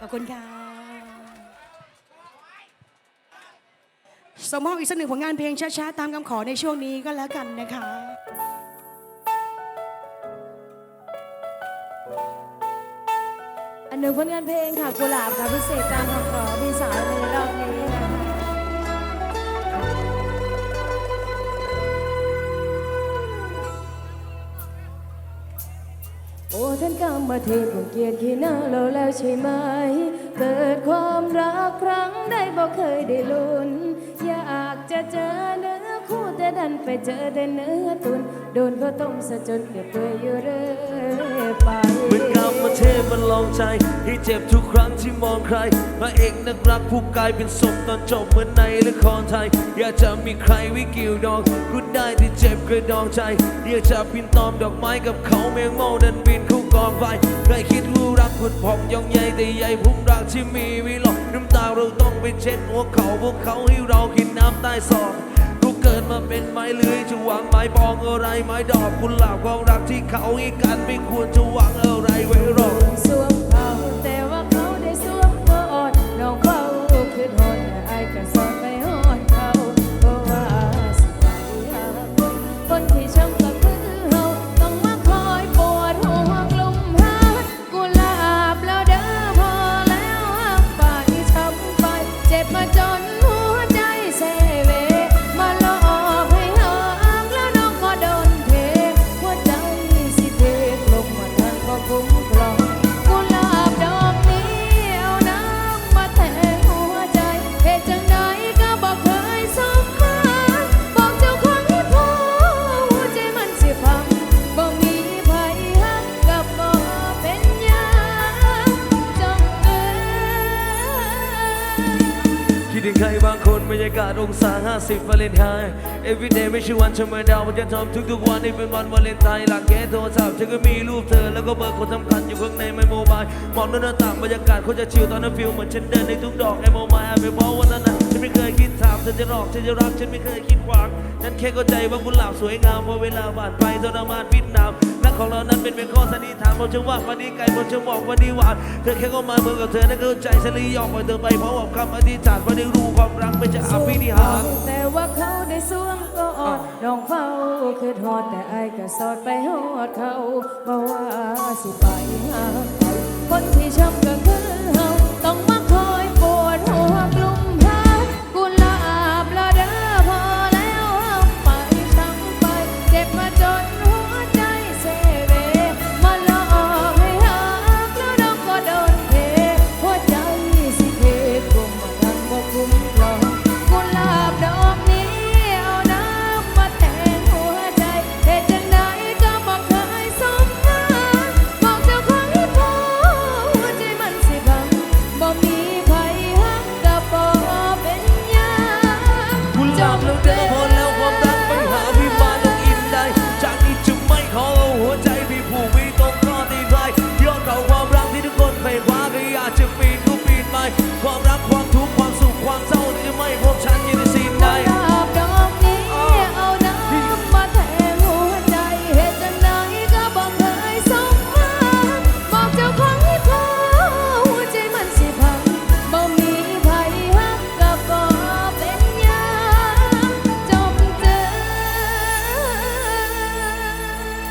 ขอบคุณค่ะสมมอบอีกสักหนึ่งผลงานเพลงช้าๆ ตามคำขอในช่วงนี้ก็แล้วกันนะคะอันหนึ่งผลงานเพลงค่ะกุหลาบค่ะพิเศษตามคำขอพี่สาวในรอบนี้ ท่านกรรมเทพของเกียรติขี้หน้าเราแล้วใช่ไหม เกิดความรักครั้งใดบ่เคยได้ลุ้น อยากจะเจอ ดันไปเจอแต่เนื้อตุนโดนเขาต้มซะจนเดือดเปื่อยอยู่เรื่อยไปเหมือนกรรมเทพมันลองใจให้เจ็บทุกครั้งที่มองใครพระเอกนักรักผู้กลายเป็นศพตอนจบเหมือนในละครไทย อยากจะมีใครวิกิวดองกูได้ที่เจ็บกระดองใจอยากจะพินตอมดอกไม้กับเขาแมงเมาดันบินเข้ากองไฟใครคิดรู้รักผุดผ่องยองใหญ่แต่ใหญ่พุ่มรักที่มีวิลอกน้ำตาเราต้องไปเช็ดหัวเขาพวกเขาให้เรากินน้ำใต้ซอก เป็นไม้เลื้อยจะหวังไม้ปองอะไรไม้ดอกกุหลาบความรักที่เขาให้กันไม่ควรจะหวังอะไรไว้หรอก บรรยากาศองศา50วาเลนไทน์ everyday ไม่ใช่วันธรรมดาวันจะทำทุกๆวันให้เป็นวันวาเลนไทน์หลังแกโทรศัพท์ฉันก็มีรูปเธอแล้วก็เบอร์คนสำคัญอยู่ข้างในไม่โมบายมองหน้าต่างบรรยากาศเขาจะชิลตอนนั้นฟิลเหมือนฉันเดินในทุกดอกไอโมบายอเป็นเพราะวันนั้นฉันไม่เคยคิดถามเธอจะหลอกเธอจะรักฉันไม่เคยคิดหวังฉันแค่เข้าใจว่ากุหลาบสวยงามพอเวลาผ่านไปทรมานพิษนามนักของเรานั้นเป็นเป็นข้อสันนิษฐานผมจะว่าวันนี้ไกลผมจะบอกวันนี้หวานเธอแค่เข้ามาเมื่อกับเธอนั้นเข้าใจฉันเลยยอมปล่อยเธอไปเพราะว่าคำอธิษฐานว่าได้รู้ความรักไม่จะอภินิหารแต่ว่าเขาได้สวมก็อดน้องเฝ้าคือทอดแต่ไอ้ายก็สอดไปหอดเขาบ่ว่าสิไปหาใครคนที่ช้ำก็